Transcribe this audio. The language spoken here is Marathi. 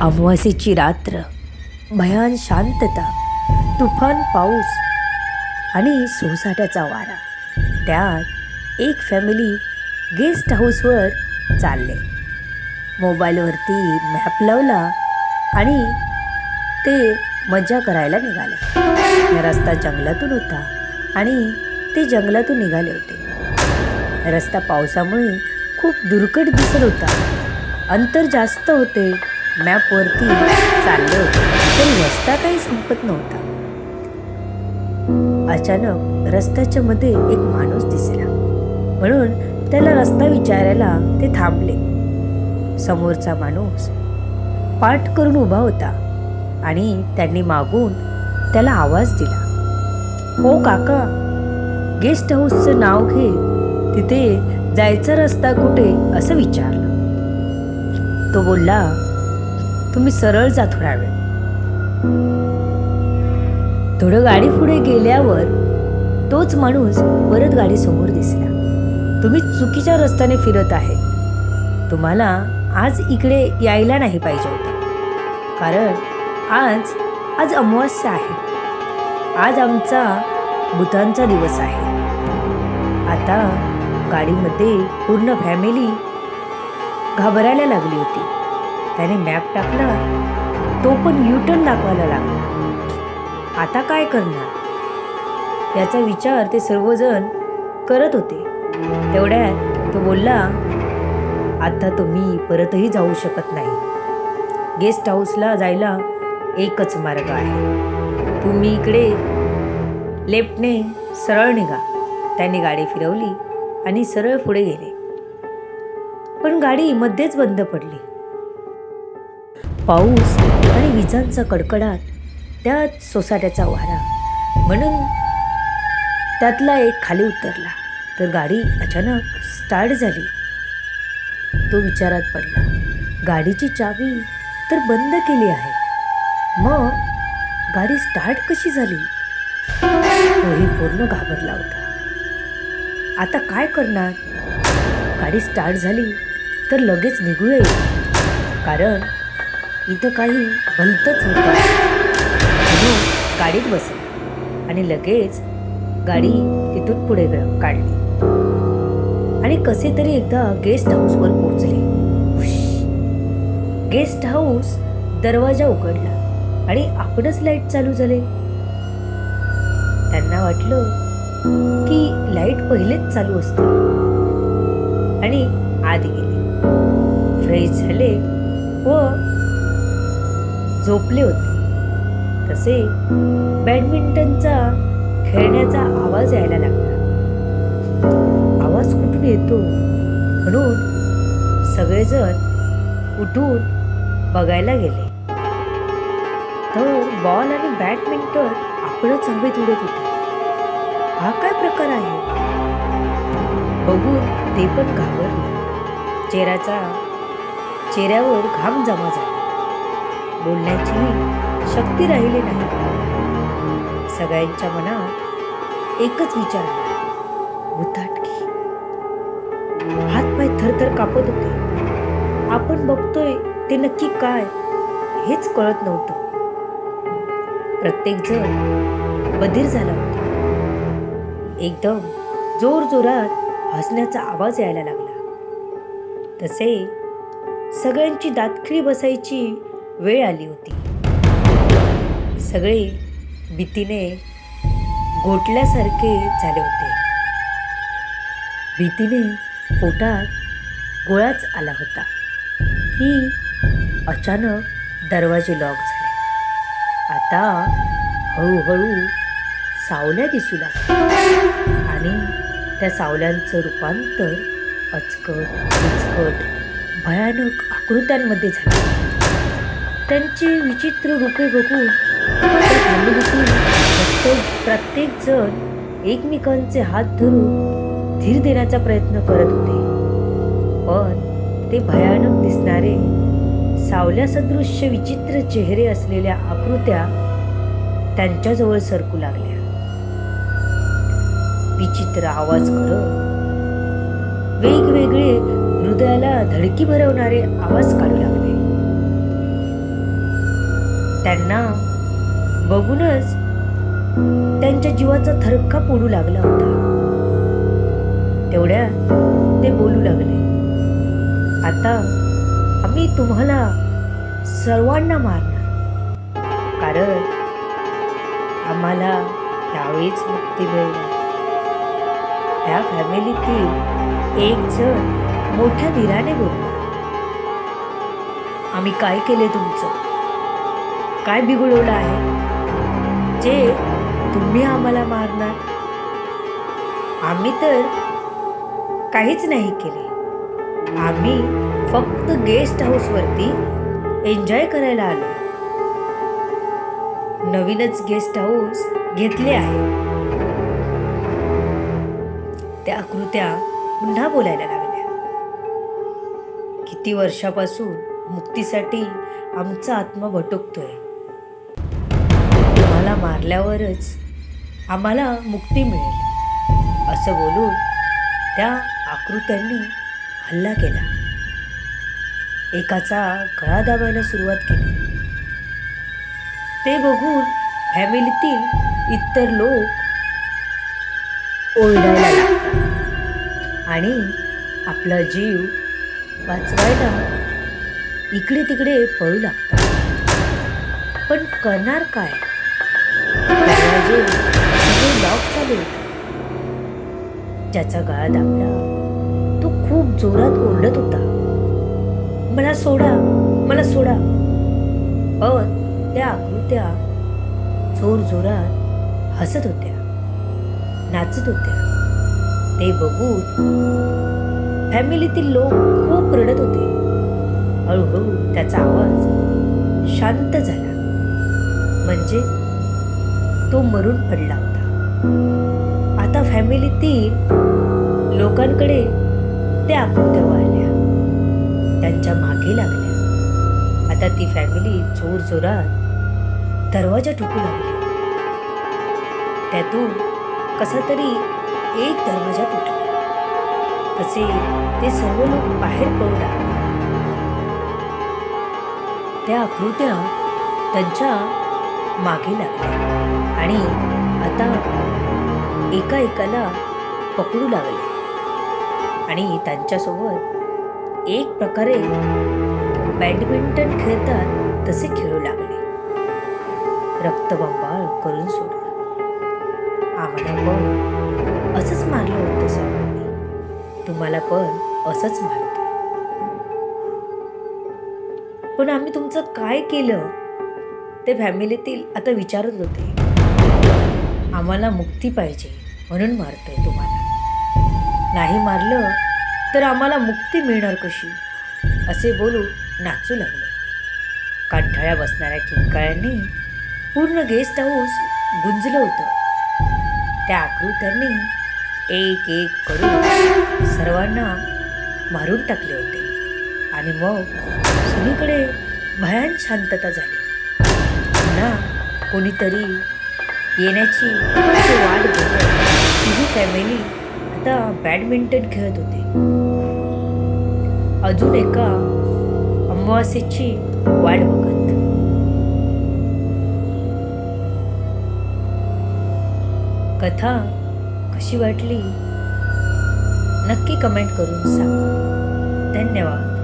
अमावासीची रात्र भयान शांतता तुफान पाऊस आणि सोसाट्याचा वारा. त्यात एक फॅमिली गेस्ट हाऊसवर चालले. मोबाईलवरती मॅप लावला आणि ते मजा करायला निघाले. रस्ता जंगलातून होता आणि ते जंगलातून निघाले होते. रस्ता पावसामुळे खूप दुर्कट दिसत होता. अंतर जास्त होते. मॅपवरती चालले होते. पण रस्ता काही संपत नव्हता. अचानक रस्त्याच्या मध्ये एक माणूस दिसला. म्हणून त्याला रस्ता विचारायला ते थांबले. समोरचा माणूस पाठ करून उभा होता आणि त्यांनी मागून त्याला आवाज दिला. हो काका गेस्ट हाऊसचं नाव घेत तिथे जायचा रस्ता कुठे? असं विचारलं. तो बोलला तुम्ही सरळ जा थोडा वेळ थोडं गाडी पुढे गेल्यावर तोच माणूस परत गाडी समोर दिसला. तुम्ही चुकीच्या रस्त्याने फिरत आहे तुम्हाला आज इकडे यायला नाही पाहिजे होतं. कारण आज आज अमावस्या आहे. आज आमचा भूतांचा दिवस आहे. आता गाडीमध्ये पूर्ण फॅमिली घाबरायला लागली होती. त्याने मॅप टाकला. तो पण यूटर्न दाखवायला लागला. आता काय करणार? याचा विचार ते सर्वजण करत होते. तेवढ्यात तो बोलला आता तुम्ही परतही जाऊ शकत नाही. गेस्ट हाऊसला जायला एकच मार्ग आहे. तुम्ही इकडे लेफ्टने सरळ निघा. त्याने गाडी फिरवली आणि सरळ पुढे गेले. पण गाडी मध्येच बंद पडली. पाऊस आणि विजांचा कडकडाट त्याच सोसाट्याचा वारा. म्हणून त्यातला एक खाली उतरला तर गाडी अचानक स्टार्ट झाली. तो विचारात पडला गाडीची चावी तर बंद केली आहे. मग गाडी स्टार्ट कशी झाली? तोही पूर्ण घाबरला होता. आता काय करणार? गाडी स्टार्ट झाली तर लगेच निघूया कारण इथं काही भलतंच होतं. म्हणून गाडीत बसली. आणि लगेच गाडी तिथून पुढे काढली. आणि कसे तरी एकदा गेस्ट हाऊसवर पोहोचले. गेस्ट हाऊस दरवाजा उघडला आणि आपणच लाइट चालू झाले. त्यांना वाटलं की लाइट पहिलेच चालू असते आणि आत गेले. फ्रेश झाले व झोपले होते. तसे बॅडमिंटनचा खेळण्याचा आवाज यायला लागला. आवाज कुठून येतो? म्हणून सगळेजण उठून बघायला गेले. तर बॉल आणि बॅडमिंटन आपणच हवेत उडत होते. हा काय प्रकार आहे? बघून ते पण घाबरले. चेहऱ्याचा चेहऱ्यावर घाम जमा झाला. बोलण्याची शक्ती राहिली नाही. सगळ्यांच्या मनात एकच विचार आला. भुताटकी हातपाय थरथर कापत होते. आपण बघतोय ते नक्की काय हेच कळत नव्हतं. प्रत्येक जण बधीर झाला होता. एकदम जोर जोरात हसण्याचा आवाज यायला लागला. तसे सगळ्यांची दातखिळी बसायची वेळ आली होती. सगळे भीतीने गोठल्यासारखे झाले होते. भीतीने पोटात गोळाच आला होता की अचानक दरवाजे लॉक झाले. आता हळूहळू सावल्या दिसू लागल्या आणि त्या सावल्यांचं रूपांतर अचकट अचकट भयानक आकृत्यांमध्ये झालं. त्यांची विचित्र रूपे बघून प्रत्येक प्रत्येक जण एकमेकांचे हात धरून धीर देण्याचा प्रयत्न करत होते. पण ते भयानक दिसणारे सावल्यासदृश्य विचित्र चेहरे असलेल्या आकृत्या त्यांच्याजवळ सरकू लागल्या. विचित्र आवाज करत वेगवेगळे हृदयाला धडकी भरवणारे आवाज काढू लागले. त्यांना बघूनच त्यांच्या जीवाचा थरक्का पोडू लागला होता. तेवढ्या ते बोलू लागले आता आम्ही तुम्हाला सर्वांना मारणार. कारण आम्हाला त्यावेळीच मुक्ती मिळणार त्या फॅमिलीतील एक जण मोठ्या धीराने बोलला आम्ही काय केले तुमचं? काय बिघडवलं आहे? जे तुम्ही आम्हाला मारणार? आम्ही तर काहीच नाही केले. आम्ही फक्त गेस्ट हाऊसवरती एन्जॉय करायला आलो. नवीनच गेस्ट हाऊस घेतले आहे. त्या कृत्या पुन्हा बोलायला लागल्या. किती वर्षापासून मुक्तीसाठी आमचा आत्मा भटकतोय. मारल्यावरच आम्हाला मुक्ती मिळेल असं बोलून त्या आकृत्यांनी हल्ला केला. एकाचा गळा दाबायला सुरुवात केली. ते बघून फॅमिलीतील इतर लोक ओरडायला लागतात आणि आपला जीव वाचवायला इकडे तिकडे पळू लागतात. पण करणार काय? पाहिजे. लॉक झाले होते. ज्याचा गळा दाबला. तो खूप जोरात ओरडत होता. मला सोडा मला सोडा. पण त्या आकृत्या जोर जोरात हसत होत्या नाचत होत्या. ते बघून फॅमिलीतील लोक खूप रडत होते. हळूहळू त्याचा आवाज शांत झाला. म्हणजे तो मरून पडला होता. आता फॅमिलीतील लोकांकडे त्या आकृत्या वाहिल्या. त्यांच्या मागे लागल्या. आता ती फॅमिली जोर जोरात दरवाजा ठोकू लागली. त्यातून कसा तरी एक दरवाजा तुटला. तसे ते सर्व लोक बाहेर पडू लागले. त्या आकृत्या त्यांच्या मागे लागल्या. आणि आता एका एकाला पकडू लागले. आणि त्यांच्यासोबत एक प्रकारे बॅडमिंटन खेळतात तसे खेळू लागले. रक्तबंबाळ करून सोडलं. आम्हाला पण असंच मारलं होतं सर्वांनी तुम्हाला पण असंच मारतो पण आम्ही तुमचं काय केलं? ते फॅमिलीतील आता विचारत होते. आम्हाला मुक्ती पाहिजे म्हणून मारतोय तुम्हाला. नाही मारलं तर आम्हाला मुक्ती मिळणार कशी? असे बोलू नाचू लागले. कांठाळ्या बसणाऱ्या किंकाळ्यांनी पूर्ण गेस्ट हाऊस गुंजलं होतं. त्या आकृत्यांनी एक एक करून सर्वांना मारून टाकले होते. आणि मग सगळीकडे भयान शांतता झाली. पुन्हा कोणीतरी येण्याची अशी वाट बघत फॅमिली आता बॅडमिंटन खेळत होते. अजून एका अमावास्येची वाट बघत. कथा कशी वाटली? नक्की कमेंट करून सांगा. धन्यवाद.